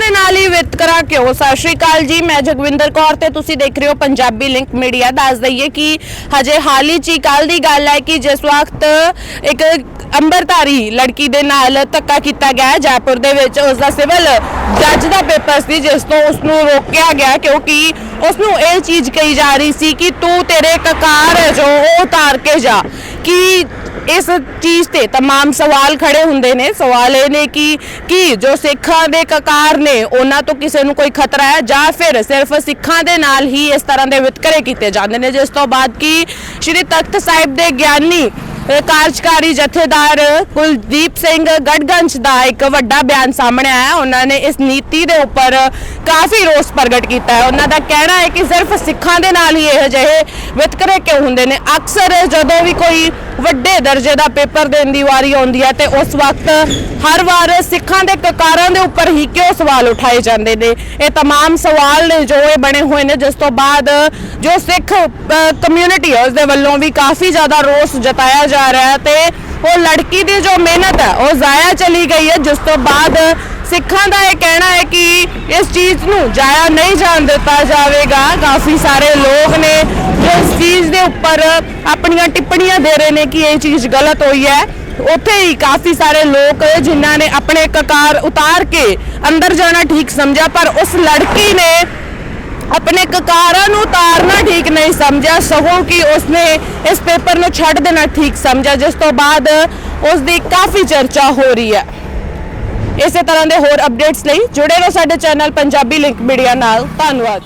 ਦੇ ਨਾਲ ਹੀ ਵਿਤਕਰਾ ਕਿਉਂ ਸਤਿ ਸ਼੍ਰੀ ਅਕਾਲ ਜੀ, ਮੈਂ ਜਗਵਿੰਦਰ ਕੌਰ ਤੇ ਤੁਸੀਂ ਦੇਖ ਰਹੇ ਹੋ ਪੰਜਾਬੀ ਲਿੰਕ ਮੀਡੀਆ। ਦੱਸ ਦਈਏ ਕਿ ਹਜੇ ਹਾਲ ਹੀ ਚ ਕੱਲ ਦੀ ਗੱਲ ਹੈ ਕਿ ਜਿਸ ਵਕਤ ਇੱਕ ਅੰਬਰਧਾਰੀ ਲੜਕੀ ਦੇ ਨਾਲ ਧੱਕਾ ਕੀਤਾ ਗਿਆ ਜੈਪੁਰ ਦੇ ਵਿੱਚ, ਉਸ ਦਾ ਸਿਵਲ ਜੱਜ ਦਾ ਪੇਪਰ ਸੀ, ਜਿਸ ਤੋਂ ਉਸ ਨੂੰ ਰੋਕਿਆ ਗਿਆ ਕਿਉਂਕਿ ਉਸ ਨੂੰ ਇਹ ਚੀਜ਼ ਕਹੀ ਜਾ ਰਹੀ ਸੀ ਕਿ ਤੂੰ ਤੇਰੇ ਕਕਾਰ ਜੋ ਉਹ ਉਤਾਰ ਕੇ ਜਾ। ਕਿ ਇਸ ਚੀਜ਼ ਤੇ तमाम ਸਵਾਲ ਖੜੇ ਹੁੰਦੇ ਨੇ ਸਵਾਲ ਇਹ ਨੇ ਕਿ ਕੀ ਜੋ ਸਿੱਖਾਂ ਦੇ ਕਕਾਰ ਨੇ ਉਹਨਾਂ ਤੋਂ ਕਿਸੇ ਨੂੰ ਕੋਈ ਖਤਰਾ ਹੈ ਜਾਂ ਫਿਰ ਸਿਰਫ ਸਿੱਖਾਂ ਦੇ ਨਾਲ ਹੀ ਇਸ ਤਰ੍ਹਾਂ ਦੇ ਵਿਤਕਰੇ ਕੀਤੇ ਜਾਂਦੇ ਨੇ ਜਿਸ ਤੋਂ ਬਾਅਦ ਕੀ ਸ਼੍ਰੀ ਤਖਤ ਸਾਹਿਬ ਦੇ ਗਿਆਨੀ ਅ, ਕਾਰਜਕਾਰੀ ਜਥੇਦਾਰ ਕੁਲਦੀਪ ਸਿੰਘ ਗੜਗੰਜ ਦਾ ਇੱਕ ਵੱਡਾ ਬਿਆਨ ਸਾਹਮਣੇ ਆਇਆ ਹੈ। ਉਹਨਾਂ ਨੇ ਇਸ ਨੀਤੀ ਦੇ ਉੱਪਰ ਕਾਫੀ ਰੋਸ ਪ੍ਰਗਟ ਕੀਤਾ ਹੈ ਉਹਨਾਂ ਦਾ ਕਹਿਣਾ ਹੈ ਕਿ ਸਿਰਫ ਸਿੱਖਾਂ ਦੇ ਨਾਲ ਹੀ ਇਹ ਜਿਹੇ ਵਿਤਕਰੇ ਕਿਉਂ ਹੁੰਦੇ ਨੇ ਅਕਸਰ ਜਦੋਂ ਵੀ ਕੋਈ ਵੱਡੇ ਦਰਜੇ ਦਾ ਪੇਪਰ ਦੇਣ ਦੀ ਵਾਰੀ ਆਉਂਦੀ ਹੈ ਤੇ ਉਸ ਵਕਤ ਹਰ ਵਾਰ ਸਿੱਖਾਂ ਦੇ ਕਕਾਰਾਂ ਦੇ ਉੱਪਰ ਹੀ ਕਿਉਂ ਸਵਾਲ ਉਠਾਏ ਜਾਂਦੇ ਨੇ ਇਹ तमाम ਸਵਾਲ ਨੇ ਜੋ ਇਹ ਬਣੇ ਹੋਏ ਨੇ ਜਿਸ ਤੋਂ ਬਾਅਦ ਜੋ ਸਿੱਖ ਕਮਿਊਨਿਟੀ ਹੈ ਉਸ ਦੇ ਵੱਲੋਂ ਵੀ ਕਾਫੀ ਜ਼ਿਆਦਾ ਰੋਸ ਜਤਾਇਆ ਜਾ ਰਿਹਾ ਹੈ ਤੇ ਉਹ ਲੜਕੀ ਦੀ ਜੋ ਮਿਹਨਤ ਹੈ ਉਹ ਜ਼ਾਇਆ ਚਲੀ ਗਈ ਹੈ ਜਿਸ ਤੋਂ ਬਾਅਦ ਸਿੱਖਾਂ ਦਾ ਇਹ ਕਹਿਣਾ ਹੈ ਕਿ ਇਸ ਚੀਜ਼ ਨੂੰ ਜਾਇਆ ਨਹੀਂ ਜਾਣ ਦਿੱਤਾ ਜਾਵੇਗਾ। ਕਾਫੀ ਸਾਰੇ ਲੋਕ ਨੇ ਜੋ ਇਸ ਚੀਜ਼ ਦੇ ਉੱਪਰ ਆਪਣੀਆਂ ਟਿੱਪਣੀਆਂ ਦੇ ਰਹੇ ਨੇ ਕਿ ਇਹ ਚੀਜ਼ ਗਲਤ ਹੋਈ ਹੈ। ਉੱਥੇ ਹੀ ਕਾਫੀ ਸਾਰੇ ਲੋਕ ਜਿਨ੍ਹਾਂ ਨੇ ਆਪਣੇ ਕਕਾਰ ਉਤਾਰ ਕੇ ਅੰਦਰ ਜਾਣਾ ਠੀਕ ਸਮਝਿਆ, ਪਰ ਉਸ ਲੜਕੀ ਨੇ ਆਪਣੇ ਕਕਾਰਾਂ ਨੂੰ ਉਤਾਰਨਾ ਠੀਕ ਨਹੀਂ ਸਮਝਿਆ। ਸਗੋਂ ਕਿ ਉਸਨੇ ਇਸ ਪੇਪਰ ਨੂੰ ਛੱਡ ਦੇਣਾ ਠੀਕ ਸਮਝਿਆ, ਜਿਸ ਤੋਂ ਬਾਅਦ ਉਸ ਦੀ ਕਾਫੀ ਚਰਚਾ ਹੋ ਰਹੀ ਹੈ। ਇਸੇ ਤਰ੍ਹਾਂ ਦੇ ਹੋਰ ਅਪਡੇਟਸ ਲਈ ਜੁੜੇ ਰਹੋ ਸਾਡੇ ਚੈਨਲ ਪੰਜਾਬੀ ਲਿੰਕ ਮੀਡੀਆ ਨਾਲ। ਧੰਨਵਾਦ।